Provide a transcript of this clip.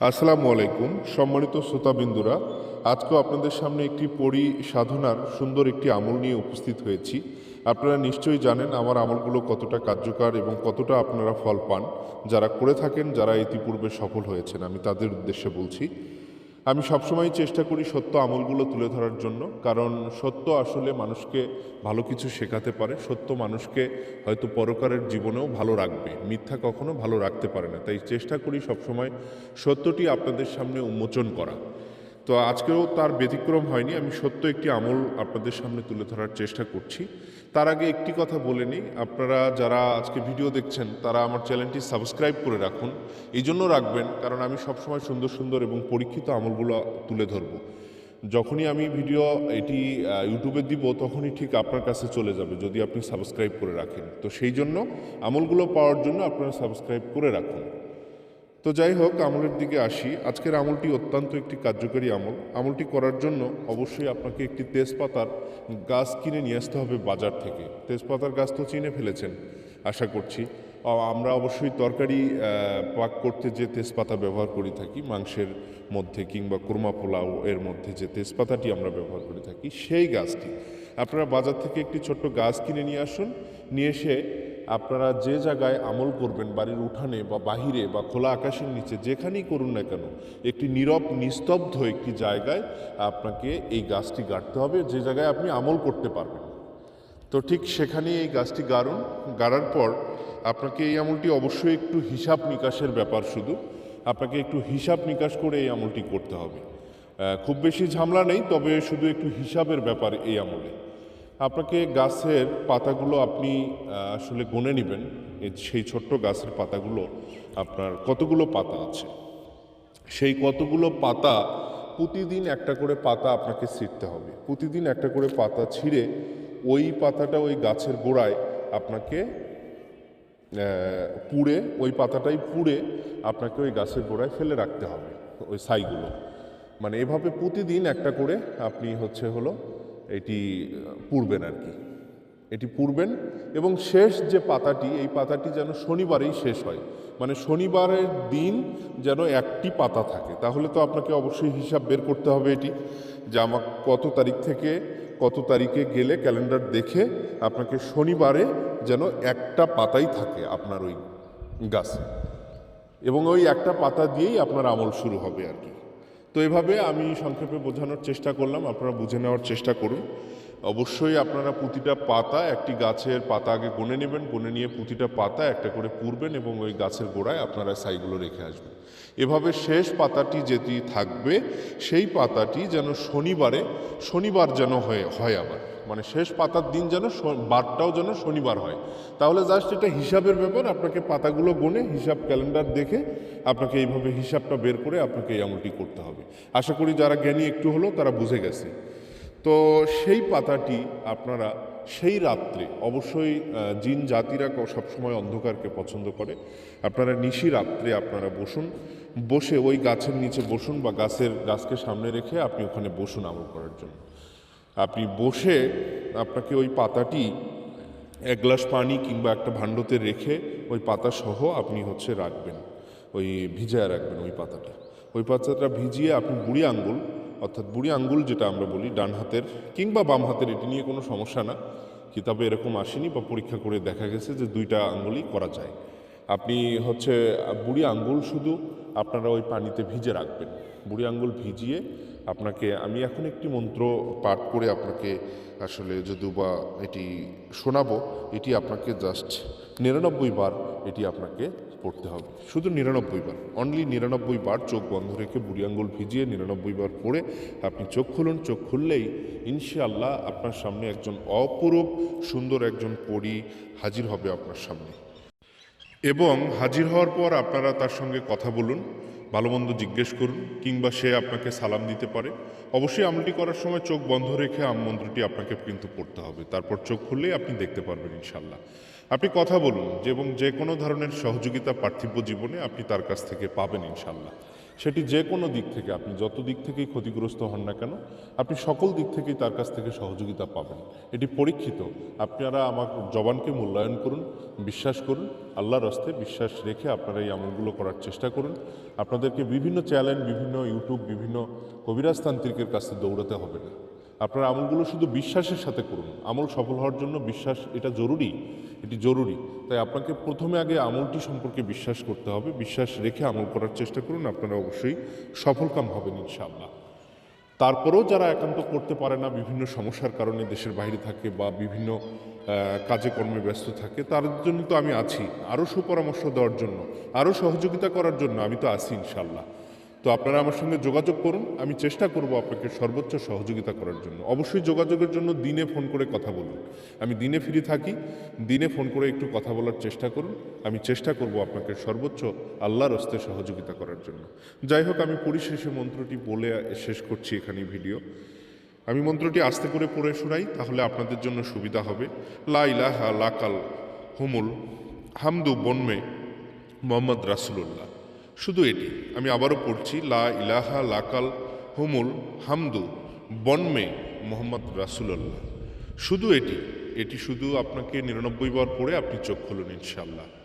আসসালামু আলাইকুম, সম্মানিত শ্রোতাবিন্দুরা, আজকেও আপনাদের সামনে একটি পরি সাধনার সুন্দর একটি আমল নিয়ে উপস্থিত হয়েছি। আপনারা নিশ্চয়ই জানেন আমার আমলগুলো কতটা কার্যকর এবং কতটা আপনারা ফল পান। যারা করে থাকেন, যারা ইতিপূর্বে সফল হয়েছেন, আমি তাদের উদ্দেশ্যে বলছি। আমি সবসময় চেষ্টা করি সত্য আমলগুলো তুলে ধরার জন্য, কারণ সত্য আসলে মানুষকে ভালো কিছু শেখাতে পারে, সত্য মানুষকে হয়তো পরকারের জীবনেও ভালো রাখবে, মিথ্যা কখনো ভালো রাখতে পারে না। তাই চেষ্টা করি সবসময় সত্যটি আপনাদের সামনে উন্মোচন করা। তো আজকেও তার ব্যতিক্রম হয়নি। আমি সত্য একটি আমল আপনাদের সামনে তুলে ধরার চেষ্টা করছি। তার আগে একটি কথা বলে নিই। আপনারা যারা আজকে ভিডিও দেখছেন, তারা আমার চ্যানেলটি সাবস্ক্রাইব করে রাখুন। এই জন্য রাখবেন, কারণ আমি সবসময় সুন্দর সুন্দর এবং পরীক্ষিত আমলগুলো তুলে ধরবো। যখনই আমি ভিডিও এটি ইউটিউবে দিব, তখনই ঠিক আপনার কাছে চলে যাবে, যদি আপনি সাবস্ক্রাইব করে রাখেন। তো সেই জন্য আমলগুলো পাওয়ার জন্য আপনারা সাবস্ক্রাইব করে রাখুন। তো যাই হোক, আমলের দিকে আসি। আজকের আমলটি অত্যন্ত একটি কার্যকরী আমল। আমলটি করার জন্য অবশ্যই আপনাকে একটি তেজপাতার গাছ কিনে নিয়ে আসতে হবে বাজার থেকে। তেজপাতার গাছ তো চিনে ফেলেছেন, আশা করছি। আমরা অবশ্যই তরকারি পাক করতে যে তেজপাতা ব্যবহার করে থাকি, মাংসের মধ্যে কিংবা কুরমা পোলাও এর মধ্যে যে তেজপাতাটি আমরা ব্যবহার করে থাকি, সেই গাছটি। আপনারা বাজার থেকে একটি ছোট্ট গাছ কিনে নিয়ে আসুন। নিয়ে এসে আপনারা যে জায়গায় আমল করবেন, বাড়ির উঠানে বা বাহিরে বা খোলা আকাশের নিচে, যেখানেই করুন না কেন, একটি নীরব, নিস্তব্ধ একটি জায়গায় আপনাকে এই গাছটি গাড়তে হবে, যে জায়গায় আপনি আমল করতে পারবেন। তো ঠিক সেখানেই এই গাছটি গাড়ুন। গাড়ার পর আপনাকে এই আমলটি অবশ্যই একটু হিসাব নিকাশের ব্যাপার শুধু। আপনাকে একটু হিসাব নিকাশ করে এই আমলটি করতে হবে। খুব বেশি ঝামেলা নেই, তবে শুধু একটু হিসাবের ব্যাপার এই আমলে। আপনাকে গাছের পাতাগুলো আপনি আসলে গুনে নেবেন। সেই ছোট্ট গাছের পাতাগুলো আপনার কতগুলো পাতা আছে? সেই কতগুলো পাতা প্রতিদিন একটা করে পাতা আপনাকে ছিঁড়তে হবে। প্রতিদিন একটা করে পাতা ছিঁড়ে ওই পাতাটা ওই গাছের গোড়ায় আপনাকে পুড়ে, ওই পাতাটাই পুড়ে আপনাকে ওই গাছের গোড়ায় ফেলে রাখতে হবে, ওই ছাইগুলো। মানে এভাবে প্রতিদিন একটা করে আপনি হচ্ছে হলো এটি আহ, পুড়বেন আর কি। এটি পুড়বেন এবং শেষ যে পাতাটি এই পাতাটি যেন শনিবারেই শেষ হয়। মানে শনিবারের দিন যেন একটি পাতা থাকে। তাহলে তো আপনাকে অবশ্যই হিসাব বের করতে হবে এটি যে আমার কত তারিখ থেকে কত তারিখে গেলে ক্যালেন্ডার দেখে আপনাকে শনিবারে যেন একটা পাতাই থাকে আপনার ওই গাছে। এবং ওই একটা পাতা দিয়েই আপনার আমল শুরু হবে আর কি। তো এভাবে আমি সংক্ষেপে বোঝানোর চেষ্টা করলাম। আপনারা বুঝে নেওয়ার চেষ্টা করুন। অবশ্যই আপনারা প্রতিটা পাতা, একটি গাছের পাতা আগে গুনে নেবেন গুনে নিয়ে প্রতিটা পাতা একটা করে পুরবেন এবং ওই গাছের গোড়ায় আপনারা সাইগুলো রেখে আসবেন। এভাবে শেষ পাতাটি যেটি থাকবে, সেই পাতাটি যেন শনিবারে, শনিবার যেন হয়ে, হয় আবার। মানে শেষ পাতার দিন যেন বারটাও যেন শনিবার হয়। তাহলে জাস্ট এটা হিসাবের ব্যাপার, আপনাকে পাতাগুলো গুনে হিসাব ক্যালেন্ডার দেখে আপনাকে এইভাবে হিসাবটা বের করে আপনাকে এই আমলটি করতে হবে। আশা করি যারা জ্ঞানী একটু হলো তারা বুঝে গেছে। তো সেই পাতাটি আপনারা সেই রাত্রে, অবশ্যই জিন জাতিরা সবসময় অন্ধকারকে পছন্দ করে। আপনারা নিশি রাত্রে আপনারা বসুন। বসে ওই গাছের নিচে বসুন বা গাছের, গাছকে সামনে রেখে আপনি ওখানে বসুন আমল করার জন্য। আপনি বসে আপনাকে ওই পাতাটি এক গ্লাস পানি কিংবা একটা ভাণ্ডতে রেখে ওই পাতা সহ আপনি হচ্ছে রাখবেন। ওই ভিজায় রাখবেন ওই পাতাটা। ওই পাতাটা ভিজিয়ে আপনি বুড়ি আঙ্গুল অর্থাৎ বুড়ি আঙ্গুল যেটা আমরা বলি, ডান হাতের কিংবা বাম হাতের, এটি নিয়ে কোনো সমস্যা না। কিতাবে এরকম আসেনি বা পরীক্ষা করে দেখা গেছে যে দুইটা আঙ্গুলই করা যায়। আপনি হচ্ছে, বুড়ি আঙ্গুল শুধু আপনারা ওই পানিতে ভিজে রাখবেন। বুড়ি আঙ্গুল ভিজিয়ে আপনাকে, আমি এখন একটি মন্ত্র পাঠ করে আপনাকে আসলে যদিও বা এটি শোনাবো। এটি আপনাকে জাস্ট নিরানব্বই বার এটি আপনাকে পড়তে হবে। শুধু নিরানব্বই বার অনলি নিরানব্বই বার চোখ বন্ধ রেখে বুড়ি আঙ্গুল ভিজিয়ে নিরানব্বই বার পড়ে আপনি চোখ খুলুন। চোখ খুললেই ইনশাআল্লাহ আপনার সামনে একজন অপরূপ, সুন্দর একজন পরী হাজির হবে আপনার সামনে। এবং হাজির হওয়ার পর আপনারা তার সঙ্গে কথা বলুন। ভালো মন্দ জিজ্ঞেস করুন, কিংবা সে আপনাকে সালাম দিতে পারে। অবশ্যই আমলটি করার সময় চোখ বন্ধ রেখে আম মন্ত্রটি আপনাকে কিন্তু পড়তে হবে। তারপর চোখ খুললেই আপনি দেখতে পারবেন ইনশাল্লাহ আপনি কথা বলুন, যে এবং যে কোনো ধরনের সহযোগিতা পার্থিব জীবনে আপনি তার কাছ থেকে পাবেন ইনশাল্লাহ সেটি যে কোনো দিক থেকে, আপনি যত দিক থেকেই ক্ষতিগ্রস্ত হন না কেন, আপনি সকল দিক থেকেই তার কাছ থেকে সহযোগিতা পাবেন। এটি পরীক্ষিত। আপনারা আমার জবানকে মূল্যায়ন করুন, বিশ্বাস করুন, আল্লাহর হস্তে বিশ্বাস রেখে আপনারা এই আমলগুলো করার চেষ্টা করুন। আপনাদেরকে বিভিন্ন চ্যানেল, বিভিন্ন ইউটিউব, বিভিন্ন কবিরাজতান্ত্রিকের কাছে দৌড়াতে হবে না। আপনার আমলগুলো শুধু বিশ্বাসের সাথে করুন। আমল সফল হওয়ার জন্য বিশ্বাস এটা জরুরি, এটি জরুরি। তাই আপনাকে প্রথমে আগে আমলটি সম্পর্কে বিশ্বাস করতে হবে। বিশ্বাস রেখে আমল করার চেষ্টা করুন, আপনারা অবশ্যই সফলকাম হবেন ইনশাআল্লাহ। তারপরেও যারা একান্ত করতে পারে না, বিভিন্ন সমস্যার কারণে দেশের বাইরে থাকে বা বিভিন্ন কাজে কর্মে ব্যস্ত থাকে, তার জন্য তো আমি আছি। আরও সুপরামর্শ দেওয়ার জন্য, আরও সহযোগিতা করার জন্য আমি তো আছি ইনশাল্লাহ তো আপনারা আমার সঙ্গে যোগাযোগ করুন। আমি চেষ্টা করব আপনাকে সর্বোচ্চ সহযোগিতা করার জন্য। অবশ্যই যোগাযোগের জন্য দিনে ফোন করে কথা বলুন। আমি দিনে ফ্রি থাকি। দিনে ফোন করে একটু কথা বলার চেষ্টা করুন। আমি চেষ্টা করব আপনাকে সর্বোচ্চ আল্লাহর হস্তে সহযোগিতা করার জন্য। যাই হোক, আমি পরিশেষে মন্ত্রটি বলে শেষ করছি এখানে ভিডিও। আমি মন্ত্রটি আস্তে করে পড়ে শোনাই, তাহলে আপনাদের জন্য সুবিধা হবে। লা ইলাহা লাকাল হুমুল হামদু বন্মে মোহাম্মদ রাসুলুল্লাহ। শুধু এটি, আমি আবারও পড়ছি, লা ইলাহা লাকাল হুমুল হামদু বনমে মোহাম্মদ রাসুলল্লাহ। শুধু এটি এটি শুধু আপনাকে নিরানব্বই বার পড়ে আপনি চোখ খুলুন ইনশাল্লাহ